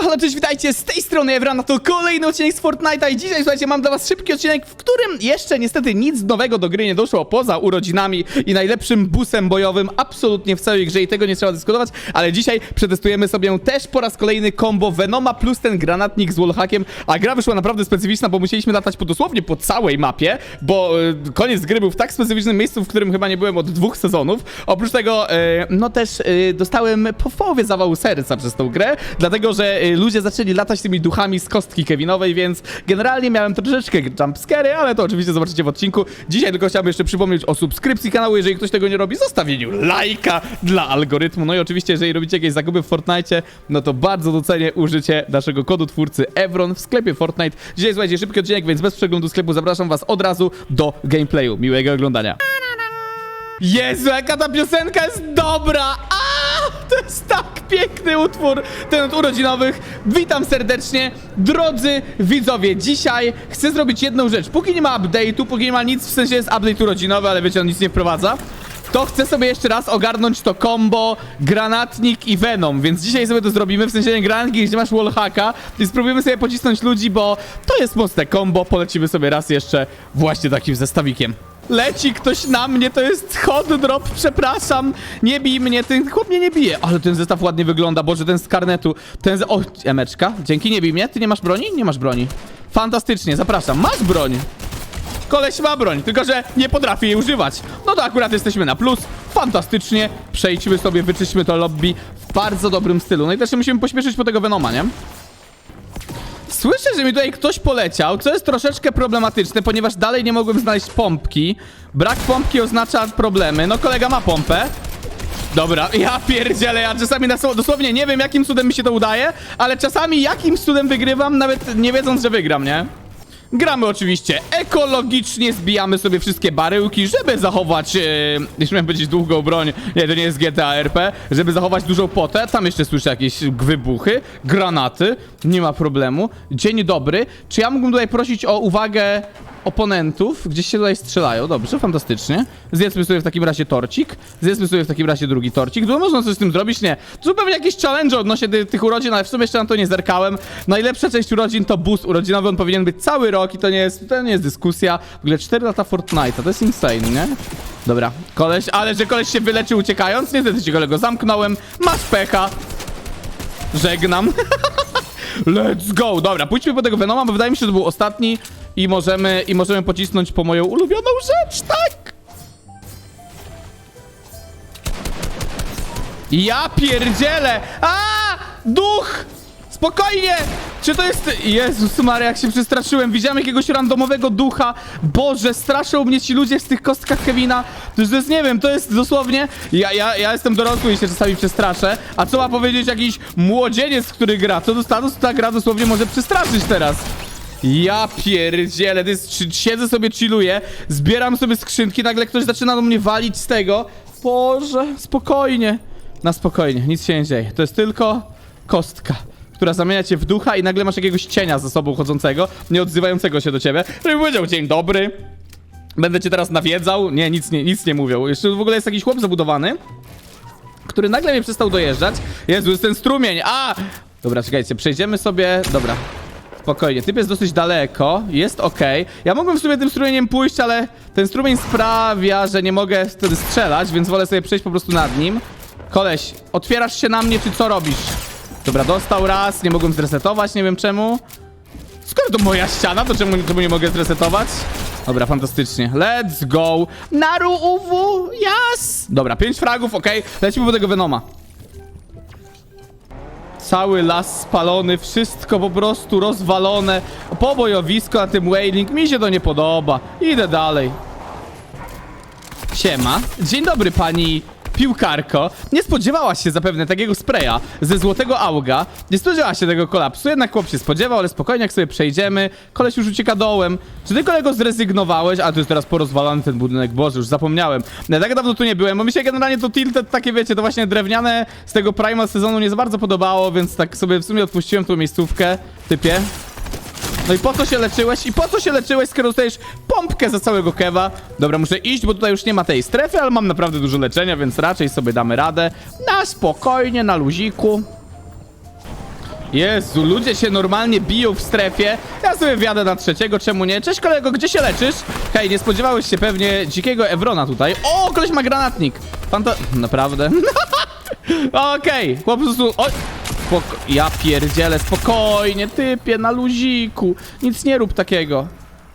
Halo, halo, cześć, witajcie, z tej strony Ewrana, to kolejny odcinek z Fortnite'a i dzisiaj, słuchajcie, mam dla was szybki odcinek, w którym jeszcze niestety nic nowego do gry nie doszło, poza urodzinami i najlepszym busem bojowym absolutnie w całej grze i tego nie trzeba dyskutować, ale dzisiaj przetestujemy sobie też po raz kolejny combo Venoma plus ten granatnik z wallhackiem, a gra wyszła naprawdę specyficzna, bo musieliśmy latać po dosłownie po całej mapie, bo e, koniec gry był w tak specyficznym miejscu, w którym chyba nie byłem od dwóch sezonów. Oprócz tego, e, no też e, dostałem po połowie zawału serca przez tą grę, dlatego że ludzie zaczęli latać tymi duchami z kostki Kevinowej, więc generalnie miałem troszeczkę jumpscary, ale to oczywiście zobaczycie w odcinku. Dzisiaj tylko chciałbym jeszcze przypomnieć o subskrypcji kanału, jeżeli ktoś tego nie robi, zostawieniu lajka dla algorytmu. No i oczywiście, jeżeli robicie jakieś zakupy w Fortnite, no to bardzo docenię użycie naszego kodu twórcy Evron w sklepie Fortnite. Dzisiaj słuchajcie, szybki odcinek, więc bez przeglądu sklepu zapraszam was od razu do gameplayu. Miłego oglądania. Jezu, jaka ta piosenka jest dobra! To jest tak piękny utwór, ten od urodzinowych. Witam serdecznie, drodzy widzowie. Dzisiaj chcę zrobić jedną rzecz. Póki nie ma update'u, póki nie ma nic, w sensie jest update urodzinowy, ale wiecie, on nic nie wprowadza. To chcę sobie jeszcze raz ogarnąć to combo Granatnik i Venom, więc dzisiaj sobie to zrobimy, w sensie Granatnik, gdzie masz wallhacka i spróbujemy sobie pocisnąć ludzi, bo to jest mocne combo, polecimy sobie raz jeszcze właśnie takim zestawikiem. Leci ktoś na mnie, to jest hot drop, przepraszam. Nie bij mnie, ten chłop mnie nie bije. Ale ten zestaw ładnie wygląda, boże, ten z karnetu. Ten z... O, emeczka, dzięki, nie bij mnie. Ty nie masz broni? Nie masz broni. Fantastycznie, zapraszam. Masz broń. Koleś ma broń, tylko że nie potrafi jej używać. No to akurat jesteśmy na plus. Fantastycznie. Przejdźmy sobie, wyczyśmy to lobby w bardzo dobrym stylu. No i też się musimy pośpieszyć po tego Venoma, nie? Słyszę, że mi tutaj ktoś poleciał, co jest troszeczkę problematyczne, ponieważ dalej nie mogłem znaleźć pompki. Brak pompki oznacza problemy. No kolega ma pompę. Dobra, ja pierdzielę, ja czasami dosłownie nie wiem jakim cudem mi się to udaje, ale czasami jakim cudem wygrywam, nawet nie wiedząc, że wygram, nie? Gramy oczywiście ekologicznie, zbijamy sobie wszystkie baryłki, żeby zachować, e, jeśli miałem powiedzieć długą broń, nie, to nie jest GTA RP, żeby zachować dużą potę, tam jeszcze słyszę jakieś wybuchy, granaty, nie ma problemu. Dzień dobry, czy ja mógłbym tutaj prosić o uwagę oponentów, gdzieś się tutaj strzelają, dobrze, fantastycznie. Zjedzmy sobie w takim razie torcik, zjedzmy sobie w takim razie drugi torcik, tu można coś z tym zrobić? Nie. Pewnie jakieś challenge odnośnie ty, tych urodzin, ale w sumie jeszcze na to nie zerkałem. Najlepsza część urodzin to boost urodzinowy, on powinien być cały rok i to nie jest, to nie jest dyskusja. W ogóle 4 lata Fortnite'a, to jest insane, nie? Dobra, koleś, ale że koleś się wyleczył uciekając, niestety ci kolego zamknąłem, masz pecha. Żegnam. Let's go! Dobra, pójdźmy po tego Venoma, bo wydaje mi się, że to był ostatni i możemy, i możemy pocisnąć po moją ulubioną rzecz, tak! Ja pierdzielę! A! Duch! Spokojnie! Czy to jest... Jezus Maria, jak się przestraszyłem. Widziałem jakiegoś randomowego ducha. Boże, straszą mnie ci ludzie w tych kostkach Kevina. To jest, nie wiem, to jest dosłownie... Ja, ja, ja jestem dorosły i się czasami przestraszę. A co ma powiedzieć jakiś młodzieniec, który gra? Co do statusu ta gra dosłownie może przestraszyć teraz. Ja pierdzielę, to jest, siedzę sobie, chilluję, zbieram sobie skrzynki, nagle ktoś zaczyna do mnie walić z tego. Boże, spokojnie. Na spokojnie, nic się nie dzieje. To jest tylko kostka, która zamienia cię w ducha i nagle masz jakiegoś cienia za sobą chodzącego, nie odzywającego się do ciebie. Żeby powiedział dzień dobry. Będę cię teraz nawiedzał. Nie, nic nie, nic nie mówią. Jeszcze w ogóle jest jakiś chłop zabudowany, który nagle mnie przestał dojeżdżać. Jezu, jest ten strumień. A! Dobra, czekajcie, przejdziemy sobie. Dobra. Spokojnie, typ jest dosyć daleko, jest ok. Ja mogłem w sumie tym strumieniem pójść, ale ten strumień sprawia, że nie mogę wtedy strzelać, więc wolę sobie przejść po prostu nad nim. Koleś, otwierasz się na mnie, czy co robisz? Dobra, dostał raz, nie mogłem zresetować, nie wiem czemu. Skoro to moja ściana, to czemu, czemu nie mogę zresetować? Dobra, fantastycznie. Let's go. Naru uwu, jas. Dobra, pięć fragów, okej. Lecimy po tego Venoma. Cały las spalony, wszystko po prostu rozwalone. Pobojowisko na tym wailing, mi się to nie podoba. Idę dalej. Siema. Dzień dobry pani piłkarko. Nie spodziewałaś się zapewne takiego spraya ze złotego auga. Nie spodziewałaś się tego kolapsu. Jednak chłop się spodziewał, ale spokojnie jak sobie przejdziemy. Koleś już ucieka dołem. Czy ty kolego zrezygnowałeś? A tu jest teraz porozwalany ten budynek. Boże, już zapomniałem. Ja tak dawno tu nie byłem, bo mi się generalnie to tilted takie wiecie, to właśnie drewniane z tego primal sezonu nie za bardzo podobało, więc tak sobie w sumie odpuściłem tą miejscówkę. Typie. No i po co się leczyłeś? I po co się leczyłeś, skoro dostajesz pompkę za całego kewa? Dobra, muszę iść, bo tutaj już nie ma tej strefy, ale mam naprawdę dużo leczenia, więc raczej sobie damy radę. Na spokojnie, na luziku. Jezu, ludzie się normalnie biją w strefie. Ja sobie wjadę na trzeciego, czemu nie? Cześć kolego, gdzie się leczysz? Hej, nie spodziewałeś się pewnie dzikiego Evrona tutaj. O, koleś ma granatnik. Fanta... Naprawdę? Okej, chłop po prostu... Oj! Spoko... Ja pierdzielę, spokojnie, typie, na luziku. Nic nie rób takiego.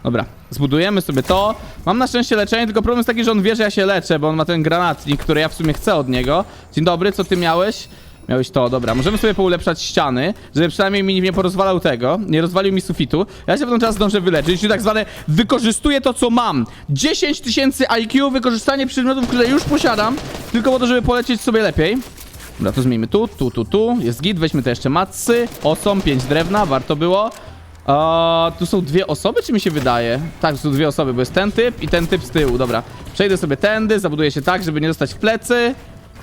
Dobra, zbudujemy sobie to. Mam na szczęście leczenie, tylko problem jest taki, że on wie, że ja się leczę, bo on ma ten granatnik, który ja w sumie chcę od niego. Dzień dobry, co ty miałeś? Miałeś to, dobra. Możemy sobie poulepszać ściany, żeby przynajmniej mi nie porozwalał tego, nie rozwalił mi sufitu. Ja się potem czas zdążę wyleczyć, czyli tak zwane wykorzystuję to, co mam. 10 tysięcy IQ, wykorzystanie przedmiotów, które już posiadam, tylko po to, żeby polecieć sobie lepiej. Dobra, to zmienimy tu, tu, tu, tu. Jest git, weźmy to jeszcze matsy. Osom, 5 drewna, warto było. A, tu są dwie osoby, czy mi się wydaje? Tak, są dwie osoby, bo jest ten typ i ten typ z tyłu. Dobra, przejdę sobie tędy, zabuduję się tak, żeby nie dostać w plecy.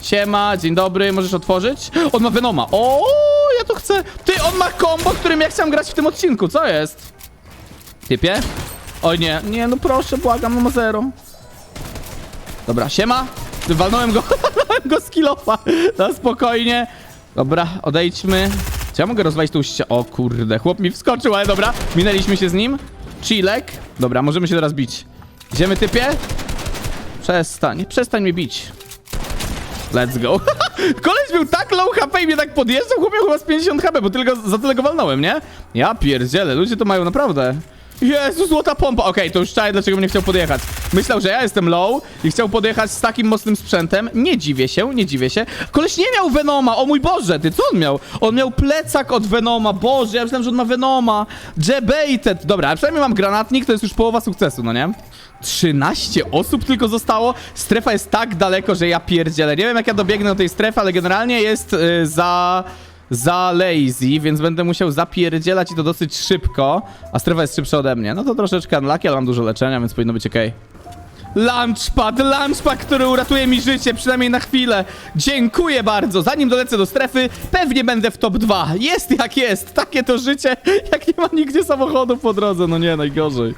Siema, dzień dobry, możesz otworzyć? On ma Venoma. O, ja to chcę. Ty, on ma combo, którym ja chciałem grać w tym odcinku. Co jest? Typie? Oj nie, nie, no proszę, błagam, no ma zero. Dobra, siema. Walnąłem go, walnąłem go z kilofa. Na spokojnie. Dobra, odejdźmy. Czy ja mogę rozwalić tą ścianę? O kurde, chłop mi wskoczył, ale dobra. Minęliśmy się z nim. Chilek. Dobra, możemy się teraz bić. Idziemy, typie? Przestań, przestań mnie bić. Let's go. Koleś był tak low HP i mnie tak podjeżdżał, chłop miał chyba z 50 HP, bo tylko, za tyle go walnąłem, nie? Ja pierdzielę, ludzie to mają naprawdę. Jezu, złota pompa. Okej, to już czaję, dlaczego mnie chciał podjechać. Myślał, że ja jestem low i chciał podjechać z takim mocnym sprzętem. Nie dziwię się, nie dziwię się. Koleś nie miał Venoma, o mój Boże, ty co on miał? On miał plecak od Venoma, Boże, ja myślałem, że on ma Venoma. Jebaited. Dobra, a przynajmniej mam granatnik, to jest już połowa sukcesu, no nie? 13 osób tylko zostało. Strefa jest tak daleko, że ja pierdzielę. Nie wiem, jak ja dobiegnę do tej strefy, ale generalnie jest y, za... Za lazy, więc będę musiał zapierdzielać i to dosyć szybko. A strefa jest szybsza ode mnie. No to troszeczkę unlucky, ale mam dużo leczenia, więc powinno być okej. Launchpad, launchpad, który uratuje mi życie, przynajmniej na chwilę. Dziękuję bardzo. Zanim dolecę do strefy, pewnie będę w top 2. Jest jak jest. Takie to życie, jak nie ma nigdzie samochodu po drodze. No nie, najgorzej.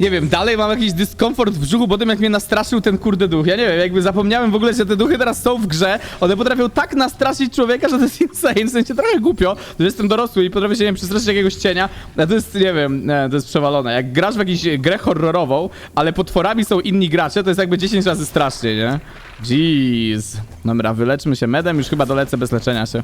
Nie wiem, dalej mam jakiś dyskomfort w brzuchu po tym, jak mnie nastraszył ten kurde duch. Ja nie wiem, jakby zapomniałem w ogóle, że te duchy teraz są w grze. One potrafią tak nastraszyć człowieka, że to jest insane. W sensie trochę głupio, że jestem dorosły i potrafię się, nie wiem, przestraszyć jakiegoś cienia. A to jest, nie wiem, nie, to jest przewalone. Jak grasz w jakąś grę horrorową, ale potworami są inni gracze, to jest jakby 10 razy strasznie, nie? Jeez. Dobra, wyleczmy się medem, już chyba dolecę bez leczenia się.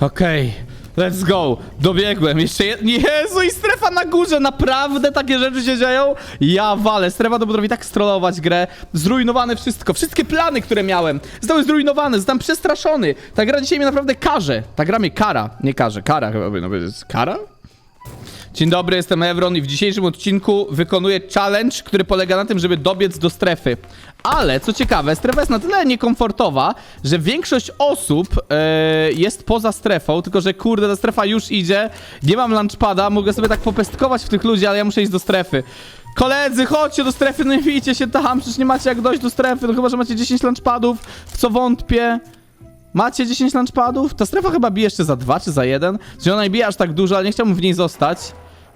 Okej, let's go. Dobiegłem. Jeszcze jed... Jezu, i strefa na górze. Naprawdę takie rzeczy się dzieją? Ja walę. Strefa to potrafi tak strollować grę. Zrujnowane wszystko. Wszystkie plany, które miałem, zostały zrujnowane. Zostałem przestraszony. Ta gra dzisiaj mnie naprawdę karze. Ta gra mnie kara. Nie karze, kara chyba powinno powiedzieć. Kara? Dzień dobry, jestem Evron i w dzisiejszym odcinku wykonuję challenge, który polega na tym, żeby dobiec do strefy. Ale, co ciekawe, strefa jest na tyle niekomfortowa, że większość osób e, jest poza strefą, tylko że kurde, ta strefa już idzie, nie mam lunchpada, mogę sobie tak popestkować w tych ludzi, ale ja muszę iść do strefy. Koledzy, chodźcie do strefy, no i widzicie się tam, przecież nie macie jak dojść do strefy, no chyba, że macie 10 lunchpadów, w co wątpię. Macie 10 lunchpadów? Ta strefa chyba bije jeszcze za dwa czy za jeden. Że ona bije aż tak dużo, ale nie chciałbym w niej zostać.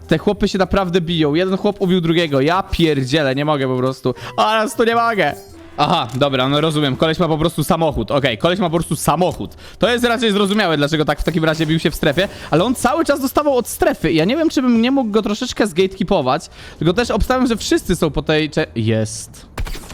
Te chłopy się naprawdę biją. Jeden chłop ubił drugiego. Ja pierdzielę, nie mogę po prostu. A tu nie mogę. Aha, dobra, no rozumiem. Koleś ma po prostu samochód. Okej, koleś ma po prostu samochód. To jest raczej zrozumiałe, dlaczego tak w takim razie bił się w strefie, ale on cały czas dostawał od strefy. Ja nie wiem, czy bym nie mógł go troszeczkę zgatekeepować, tylko też obstawiam, że wszyscy są po tej... Jest.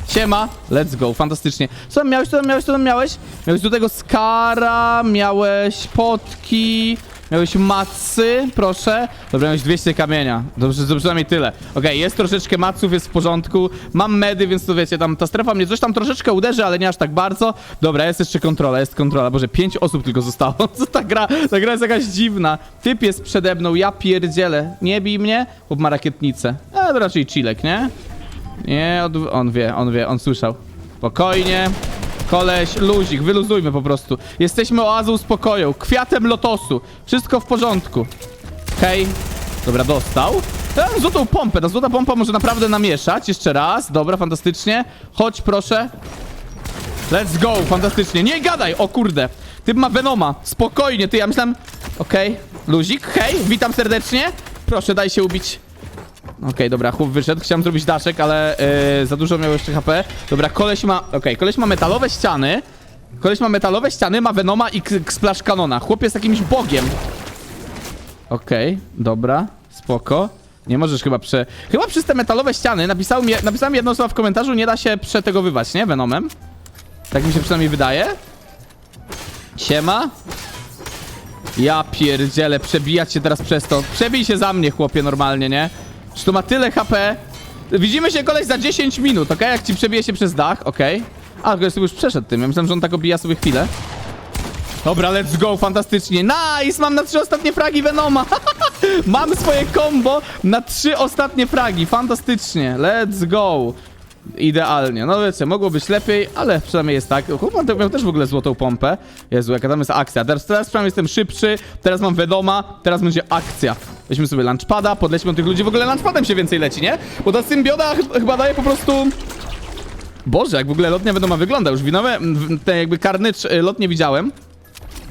Siema, let's go, fantastycznie. Co tam miałeś, co tam miałeś, co tam miałeś? Miałeś do tego skara, miałeś potki, miałeś macy, proszę. Dobra, miałeś 200 kamienia. Dobrze, to przynajmniej tyle. Okej, jest troszeczkę maców, jest w porządku. Mam medy, więc to wiecie, tam ta strefa mnie coś tam troszeczkę uderzy, ale nie aż tak bardzo. Dobra, jest jeszcze kontrola, jest kontrola. Boże, 5 osób tylko zostało. Co ta gra? Ta gra jest jakaś dziwna. Typ jest przede mną, ja pierdzielę. Nie bij mnie, bo ma rakietnicę. To raczej chillek, nie? Nie, on wie, on wie, on słyszał. Spokojnie. Koleś, luzik, wyluzujmy po prostu. Jesteśmy oazą spokoju, kwiatem lotosu. Wszystko w porządku. Hej. Dobra, dostał. Ja mam złotą pompę, ta złota pompa może naprawdę namieszać. Jeszcze raz, dobra, fantastycznie. Chodź, proszę. Let's go, fantastycznie. Nie gadaj, o kurde. Ty ma Venoma, spokojnie, ty, ja myślałem... Okej, luzik, hej, witam serdecznie. Proszę, daj się ubić. Okej, dobra, chłop wyszedł. Chciałem zrobić daszek, ale yy, za dużo miał jeszcze HP. Dobra, koleś ma... Okej, koleś ma metalowe ściany. Koleś ma metalowe ściany, ma Venoma i Splash Kanona. Chłop jest jakimś bogiem. Okej, dobra, spoko. Nie możesz chyba prze... Chyba przez te metalowe ściany napisał mi, napisałem jedno słowo w komentarzu, nie da się przetegowywać, nie? Venomem. Tak mi się przynajmniej wydaje. Siema. Ja pierdzielę, przebijać się teraz przez to. Przebij się za mnie, chłopie, normalnie, nie? Że to ma tyle HP. Widzimy się koleś za 10 minut, okej? Jak ci przebije się przez dach, okej. A, sobie już przeszedł tym. Ja myślałem, że on tak obija sobie chwilę. Dobra, let's go, fantastycznie. Nice, mam na trzy ostatnie fragi Venoma. mam swoje combo na trzy ostatnie fragi. Fantastycznie, let's go. Idealnie. No wiecie, mogło być lepiej, ale przynajmniej jest tak. Chłopak to miał też w ogóle złotą pompę. Jezu, jaka tam jest akcja. Teraz, teraz przynajmniej jestem szybszy, teraz mam Venoma, teraz będzie akcja. Weźmy sobie lunchpada, podlećmy do tych ludzi. W ogóle lunchpadem się więcej leci, nie? Bo ta symbioda ch chyba daje po prostu... Boże, jak w ogóle lotnia Venoma wygląda. Już winowe, te jakby karnycz lot nie widziałem.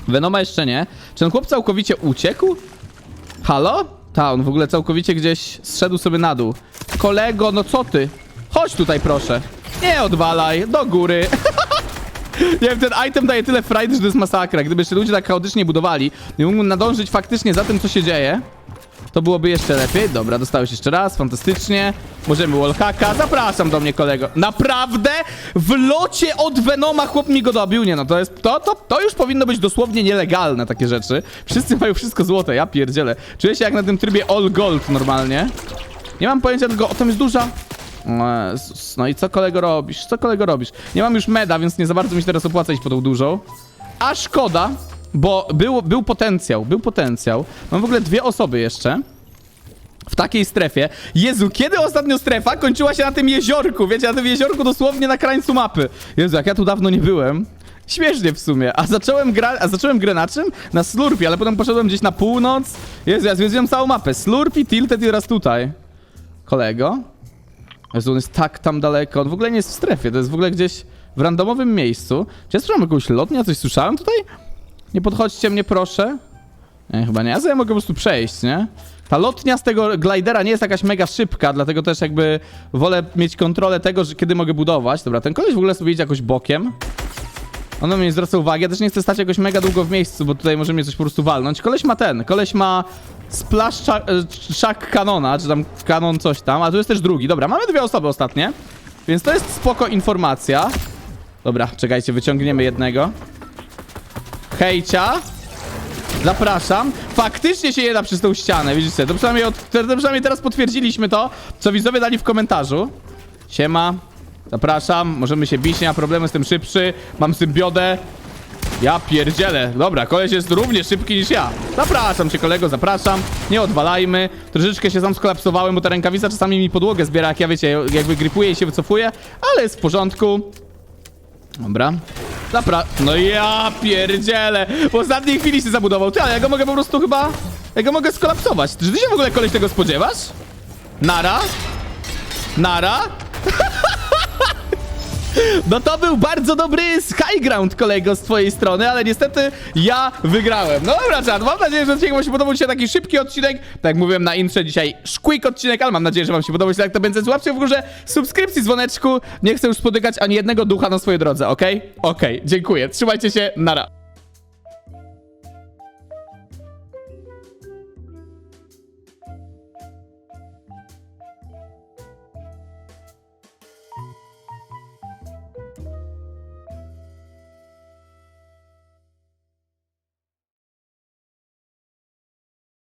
Venoma jeszcze nie. Czy ten chłop całkowicie uciekł? Halo? Ta, on w ogóle całkowicie gdzieś zszedł sobie na dół. Kolego, no co ty? Chodź tutaj proszę. Nie odwalaj, do góry. Nie wiem, ten item daje tyle frajdy, że to jest masakra. Gdyby jeszcze ludzie tak chaotycznie budowali i mógłbym nadążyć faktycznie za tym, co się dzieje, to byłoby jeszcze lepiej. Dobra, dostałeś jeszcze raz, fantastycznie. Możemy wallhacka. Zapraszam do mnie, kolego. Naprawdę? W locie od Venoma chłop mi go dobił? Nie no, to jest, to, to, to już powinno być dosłownie nielegalne, takie rzeczy. Wszyscy mają wszystko złote, ja pierdzielę. Czuję się jak na tym trybie all gold normalnie. Nie mam pojęcia tylko, o tam jest duża. O Jezus, No i co kolego robisz? Co kolego robisz? Nie mam już meda, więc nie za bardzo mi się teraz opłaca iść po tą dużą. A szkoda, bo był, był potencjał, był potencjał. Mam w ogóle dwie osoby jeszcze. W takiej strefie. Jezu, kiedy ostatnio strefa kończyła się na tym jeziorku? Wiecie, na tym jeziorku dosłownie na krańcu mapy. Jezu, jak ja tu dawno nie byłem. Śmiesznie w sumie. A zacząłem, gra a zacząłem grę na czym? Na Slurpie, ale potem poszedłem gdzieś na północ. Jezu, ja zwiedziłem całą mapę. Slurpie, Tilted i teraz tutaj. Kolego? Jezu, on jest tak tam daleko. On w ogóle nie jest w strefie. To jest w ogóle gdzieś w randomowym miejscu. Czy ja słyszałem jakąś lotnię? Coś słyszałem tutaj? Nie podchodźcie mnie, proszę. Nie, chyba nie. Ja sobie mogę po prostu przejść, nie? Ta lotnia z tego glidera nie jest jakaś mega szybka, dlatego też jakby wolę mieć kontrolę tego, że kiedy mogę budować. Dobra, ten koleś w ogóle sobie idzie jakoś bokiem. On na mnie nie zwraca uwagi. Ja też nie chcę stać jakoś mega długo w miejscu, bo tutaj może mnie coś po prostu walnąć. Koleś ma ten. Koleś ma splash e, shack kanona, czy tam kanon coś tam, a tu jest też drugi. Dobra, mamy dwie osoby ostatnie, więc to jest spoko informacja. Dobra, czekajcie, wyciągniemy jednego. Hejcia. Zapraszam. Faktycznie się je da przez tą ścianę, widzicie? To przynajmniej, od, to przynajmniej teraz potwierdziliśmy to, co widzowie dali w komentarzu. Siema. Zapraszam. Możemy się bić, nie ma problemu, jestem szybszy. Mam symbiodę. Ja pierdzielę. Dobra, koleś jest równie szybki niż ja. Zapraszam cię, kolego, zapraszam. Nie odwalajmy. Troszeczkę się sam skolapsowałem, bo ta rękawica czasami mi podłogę zbiera, jak ja wiecie, jakby grypuję i się wycofuję, ale jest w porządku. Dobra. Zapra... No ja pierdzielę. W ostatniej chwili się zabudował. Ty, ale ja go mogę po prostu chyba... Ja go mogę skolapsować. Czy ty się w ogóle koleś tego spodziewasz? Nara? Nara? No to był bardzo dobry high ground, kolego, z twojej strony, ale niestety ja wygrałem. No dobra, czad, mam nadzieję, że odcinek wam się podobał dzisiaj taki szybki odcinek. Tak jak mówiłem na intrze dzisiaj, szquik odcinek, ale mam nadzieję, że wam się podobał. Jeśli tak to będzie, złapcie w górze subskrypcji, dzwoneczku. Nie chcę już spotykać ani jednego ducha na swojej drodze, okej? Okej, dziękuję. Trzymajcie się, nara.